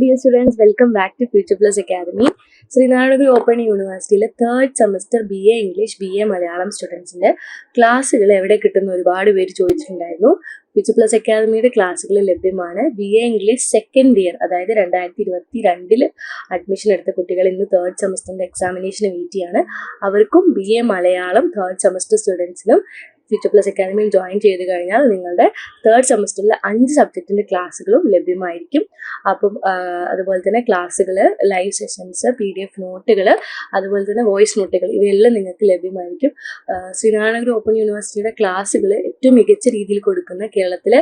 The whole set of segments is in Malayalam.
Dear students welcome back to future plus academy Sreenarayanaguru open യൂണിവേഴ്സിറ്റിയിലെ third semester B A English B A Malayalam സ്റ്റുഡൻസിന്റെ ക്ലാസ്സുകൾ എവിടെ കിട്ടുന്ന ഒരുപാട് പേര് ചോദിച്ചിട്ടുണ്ടായിരുന്നു. ഫ്യൂച്ചർ പ്ലസ് അക്കാദമിയുടെ ക്ലാസ്സുകൾ ലഭ്യമാണ്. B A English second year അതായത് രണ്ടായിരത്തി ഇരുപത്തി രണ്ടിൽ അഡ്മിഷൻ എടുത്ത കുട്ടികൾ ഇന്ന് തേർഡ് സെമസ്റ്ററിന്റെ എക്സാമിനേഷന് ചെയ്യാണ്. അവർക്കും B A Malayalam third semester സ്റ്റുഡൻസിനും future plus അക്കാദമിയിൽ ജോയിൻ ചെയ്ത് കഴിഞ്ഞാൽ നിങ്ങളുടെ തേർഡ് സെമസ്റ്ററിൽ അഞ്ച് സബ്ജക്റ്റിന്റെ ക്ലാസ്സുകളും ലഭ്യമായിരിക്കും. അപ്പം അതുപോലെ തന്നെ ക്ലാസ്സുകൾ live sessions P D F നോട്ടുകൾ അതുപോലെ തന്നെ വോയിസ് നോട്ടുകൾ ഇവയെല്ലാം നിങ്ങൾക്ക് ലഭ്യമായിരിക്കും. ശ്രീനാരായണഗുരു ഓപ്പൺ യൂണിവേഴ്സിറ്റിയുടെ ക്ലാസ്സുകൾ ഏറ്റവും മികച്ച രീതിയിൽ കൊടുക്കുന്ന കേരളത്തിലെ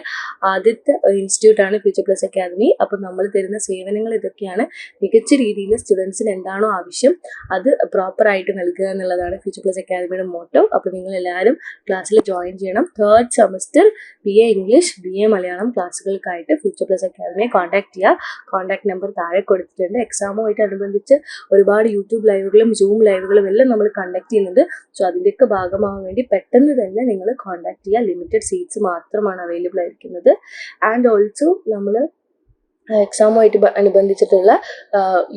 ആദ്യത്തെ ഇൻസ്റ്റിറ്റ്യൂട്ട് ഇൻസ്റ്റിറ്റ്യൂട്ടാണ് ഫ്യൂച്ചർ പ്ലസ് അക്കാദമി അപ്പം നമ്മൾ തരുന്ന സേവനങ്ങൾ ഇതൊക്കെയാണ്. മികച്ച രീതിയിൽ സ്റ്റുഡൻസിന് എന്താണോ ആവശ്യം അത് പ്രോപ്പറായിട്ട് നൽകുക എന്നുള്ളതാണ് ഫ്യൂച്ചർ പ്ലസ് അക്കാദമിയുടെ മോട്ടോ അപ്പോൾ നിങ്ങൾ എല്ലാവരും ക്ലാസ്സിൽ ജോയിൻ ചെയ്യണം. Third semester B A English B A Malayalam ക്ലാസ്സുകൾക്കായിട്ട് future plus അക്കാദമിയെ കോൺടാക്ട് ചെയ്യുക. കോൺടാക്ട് നമ്പർ താഴെ കൊടുത്തിട്ടുണ്ട്. എക്സാമുമായിട്ട് അനുബന്ധിച്ച് ഒരുപാട് യൂട്യൂബ് ലൈവുകളും സൂം ലൈവുകളും എല്ലാം നമ്മൾ കണ്ടക്ട് ചെയ്യുന്നുണ്ട്. സോ അതിന്റെയൊക്കെ ഭാഗമാകാൻ വേണ്ടി പെട്ടെന്ന് തന്നെ നിങ്ങൾ കോൺടാക്ട് ചെയ്യുക. ലിമിറ്റഡ് സീറ്റ്സ് മാത്രമാണ് അവൈലബിൾ ആയിരിക്കുന്നത്. ആൻഡ് ഓൾസോ നമ്മൾ എക്സാമുമായിട്ട് അനുബന്ധിച്ചിട്ടുള്ള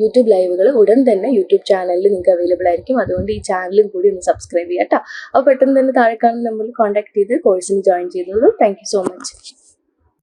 യൂട്യൂബ് ലൈവുകൾ ഉടൻ തന്നെ യൂട്യൂബ് ചാനലിൽ നിങ്ങൾക്ക് അവൈലബിൾ ആയിരിക്കും. അതുകൊണ്ട് ഈ ചാനലും കൂടി ഒന്ന് സബ്സ്ക്രൈബ് ചെയ്യാം കേട്ടോ അപ്പോൾ പെട്ടെന്ന് തന്നെ താഴെ കാണുന്ന നമ്പറിൽ കോൺടാക്ട് ചെയ്ത് കോഴ്സിന് ജോയിൻ ചെയ്തോളൂ താങ്ക് സോ മച്ച്